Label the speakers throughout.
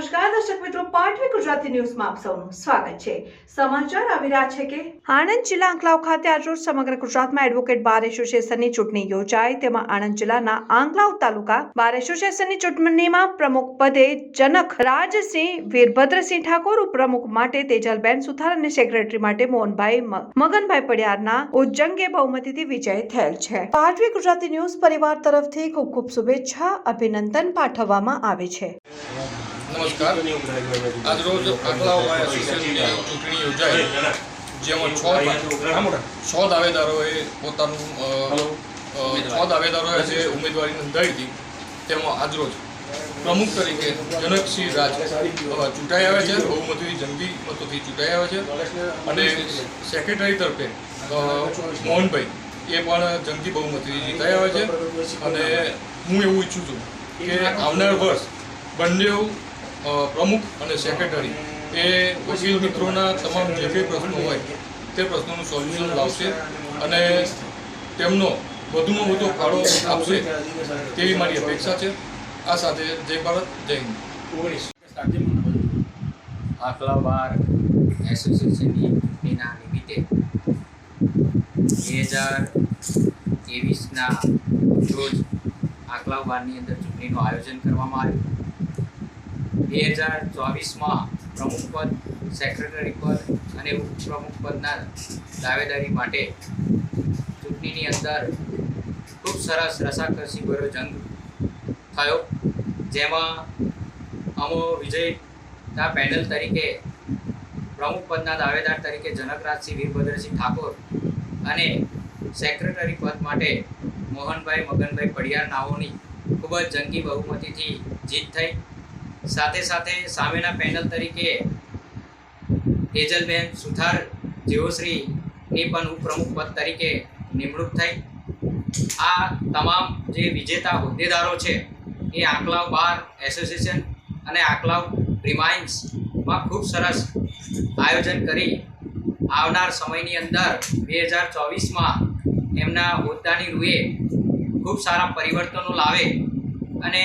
Speaker 1: નમસ્કાર ગુજરાતી ન્યૂઝમાં આપ સૌનું છે. સમાચાર આવી રહ્યા છે કે આણંદ જિલ્લા આંકલાવ ખાતે આજરોજ સમગ્ર ગુજરાતમાં એડવોકેટ બાર એસોસિએશનની ચૂંટણી યોજાઈ. તેમાં આણંદ જિલ્લાના આંકલાવ તાલુકા બાર એસોસિએશનની ચૂંટણીમાં પ્રમુખ પદે જનક રાજસિંહ, વીરભદ્રસિંહ ઠાકોર, ઉપપ્રમુખ માટે તેજલબેન સુથાર અને સેક્રેટરી માટે મોહનભાઈ મગનભાઈ પડિયારના ઉજ્જંગે બહુમતીથી વિજય થયેલ છે. પાટવી ગુજરાતી ન્યૂઝ પરિવાર તરફથી ખૂબ ખૂબ શુભેચ્છા, અભિનંદન પાઠવવામાં આવે છે.
Speaker 2: નમસ્કાર. આજરોજ આંકલાઓ એસોસિએશનની ચૂંટણી યોજાઈ જેમાં છ છ દાવેદારોએ પોતાનું છ દાવેદારોએ જે ઉમેદવારી નોંધાવી હતી તેમાં આજરોજ પ્રમુખ તરીકે જનકસિંહ રાજ ચૂંટાઈ આવ્યા છે. બહુમતી જંગી મતોથી ચૂંટાઈ આવ્યા છે. અને સેક્રેટરી તરફે મોહનભાઈ એ પણ જંગી બહુમતી જીતાઈ આવ્યા છે. અને હું એવું ઈચ્છું છું કે આવનાર વર્ષ બંને પ્રમુખ અને સેક્રેટરી એ વકીલ મિત્રોના તમામ જે કંઈ પ્રશ્નો હોય તે પ્રશ્નોનું સોલ્યુશન લાવશે અને તેમનો વધુમાં વધુ ફાળો આપશે તેવી મારી અપેક્ષા છે. આ સાથે જય ભારત, જય હિન્દ.
Speaker 3: આકલા બાર એસોસિએશનની ચૂંટણીના નિમિત્તે બે હજાર ત્રેવીસના રોજ આકલા બારની અંદર ચૂંટણીનું આયોજન કરવામાં આવ્યું. બે હજાર ચોવીસમાં પ્રમુખ પદ સેક્રેટરી પદ અને ઉપપ્રમુખ પદના દાવેદારી માટે ચૂંટણીની અંદર ખૂબ સરસ રસાકસી ભર્યો જંગ થયો, જેમાં અમો વિજયના પેનલ તરીકે પ્રમુખ પદના દાવેદાર તરીકે જનકરાજસિંહ વીરભદ્રસિંહ ઠાકોર અને સેક્રેટરી પદ માટે મોહનભાઈ મગનભાઈ પડિયાર નાઓની ખૂબ જ જંગી બહુમતીથી જીત થઈ. સાથે સાથે સામેના પેનલ તરીકે તેજલબેન સુથાર જેઓશ્રીની પણ ઉપપ્રમુખ પદ તરીકે નિમણૂક થઈ. આ તમામ જે વિજેતા હોદ્દેદારો છે, એ આંકલાવ બાર એસોસિએશન અને આંકલાવ રિમાઇન્સમાં ખૂબ સરસ આયોજન કરી આવનાર સમયની અંદર બે હજાર ચોવીસમાં એમના હોદ્દાની રૂએ ખૂબ સારા પરિવર્તનો લાવે અને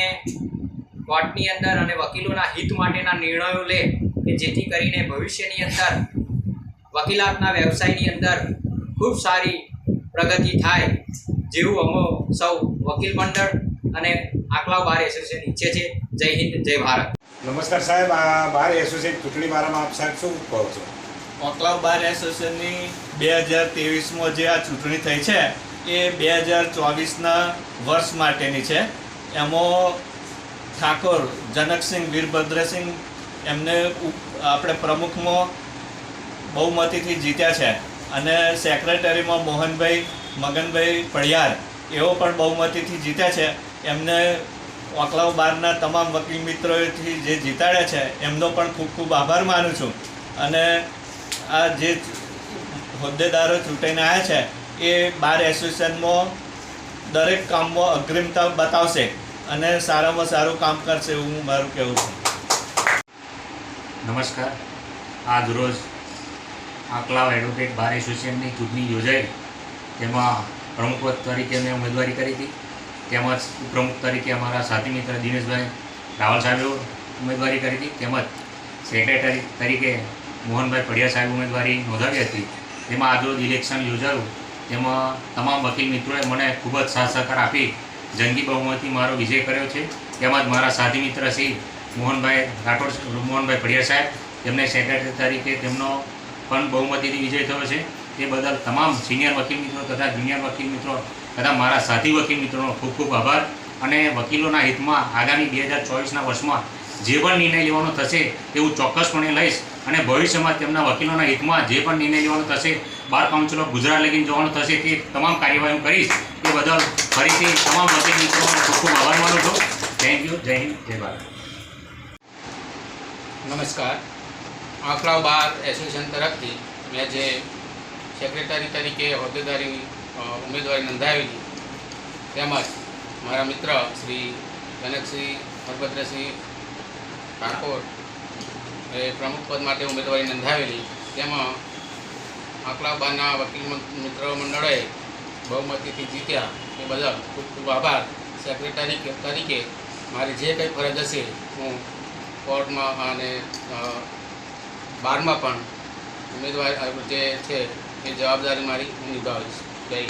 Speaker 3: કોર્ટની અંદર અને વકીલોના હિત માટેના નિર્ણયો લે કે જેથી કરીને ભવિષ્યની અંદર વકીલાતના વ્યવસાયની અંદર ખૂબ સારી પ્રગતિ થાય જેવું અમો સૌ વકીલ મંડળ અને આકલાવ બાર એસોસિએશન ઈચ્છે છે. જય હિન્દ જય ભારત.
Speaker 4: નમસ્કાર સાહેબ આ બાર એસોસિએટ ચૂંટણી બારામાં આપ સાહેબ શું કહો છો?
Speaker 5: ઓકલાવ બાર એસોસિએશનની બે હજાર ત્રેવીસમાં જે આ ચૂંટણી થઈ છે એ બે હજાર ચોવીસના વર્ષ માટેની છે. એમાં ઠાકોર, જનકસિંહ, વીરભદ્રસિંહ એમને આપણે પ્રમુખમાં બહુમતીથી જીત્યા છે. અને સેક્રેટરીમાં મોહનભાઈ, મગનભાઈ પડિયાર એઓ પણ બહુમતીથી જીત્યા છે. એમને ઓકલાવ બારના તમામ વકીલ મિત્રોથી જે જીતાડ્યા છે, એમનો પણ ખૂબ ખૂબ આભાર માનું છું. અને આ જે હોદ્દેદારો ચૂંટાઈને આવ્યા છે, એ બાર એસોસિએશનમાં દરેક કામમાં અગ્રિમતા બતાવશે. અને સારામાં સારું કામ કરશે એવું મારું કહેવું છે.
Speaker 6: નમસ્કાર. આજ રોજ આકલાવ એડવોકેટ બાર એસોસિએશનની ચૂંટણી યોજાઈ. તેમાં પ્રમુખપદ તરીકે મેં ઉમેદવારી કરી હતી. તેમજ ઉપપ્રમુખ તરીકે અમારા સાથી મિત્ર દિનેશભાઈ રાવલ સાહેબે ઉમેદવારી કરી હતી. તેમજ સેક્રેટરી તરીકે મોહનભાઈ પડિયા સાહેબ ઉમેદવારી નોંધાવી હતી. તેમાં આજરોજ ઇલેક્શન યોજાયું. તેમાં તમામ વકીલ મિત્રોએ મને ખૂબ જ સાથ સહકાર આપી. જંગી બહુમતી મારો વિજય કર્યો છે. તેમજ મારા સાથી મિત્ર શ્રી મોહનભાઈ રાઠોડ મોહનભાઈ પડિયા સાહેબ તેમને સેક્રેટરી તરીકે તેમનો પણ બહુમતીથી વિજય થયો છે. તે બદલ તમામ સિનિયર વકીલ મિત્રો તથા જુનિયર વકીલ મિત્રો તથા મારા સાથી વકીલ મિત્રોનો ખૂબ ખૂબ આભાર. અને વકીલોના હિતમાં આગામી બે હજાર ચોવીસના વર્ષમાં જે પણ નિર્ણય લેવાનો થશે તે હું ચોક્કસપણે લઈશ. અને ભવિષ્યમાં તેમના વકીલોના હિતમાં જે પણ નિર્ણય લેવાનો થશે, બાર કાઉન્સિલ ઓફ ગુજરાત લગીને જવાનું થશે તે તમામ કાર્યવાહી હું કરીશ. બદલ ફરીથી તમામ વકીલ મિત્રોનો ખૂબ ખૂબ આભાર માનું છું. થેન્ક યુ જય હિન્દ, જય ભારત.
Speaker 7: નમસ્કાર. આંકલાવ બાર એસોસિએશન તરફથી મેં જે સેક્રેટરી તરીકે હોદ્દેદારી ઉમેદવારી નોંધાવેલી તેમજ મારા મિત્ર શ્રી કનકસિંહ હરભદ્રસિંહ ઠાકોર એ પ્રમુખ પદ માટે ઉમેદવારી નોંધાવેલી. તેમાં આંકલાવ બારના વકીલ મિત્ર મંડળોએ બહુમતીથી જીત્યા. એ બદલ ખૂબ ખૂબ આભાર. સેક્રેટરી તરીકે મારી જે કંઈ ફરજ હશે, હું કોર્ટમાં અને બારમાં પણ ઉમેદવાર જે છે, એ જવાબદારી મારી હું નિભાવીશ. જય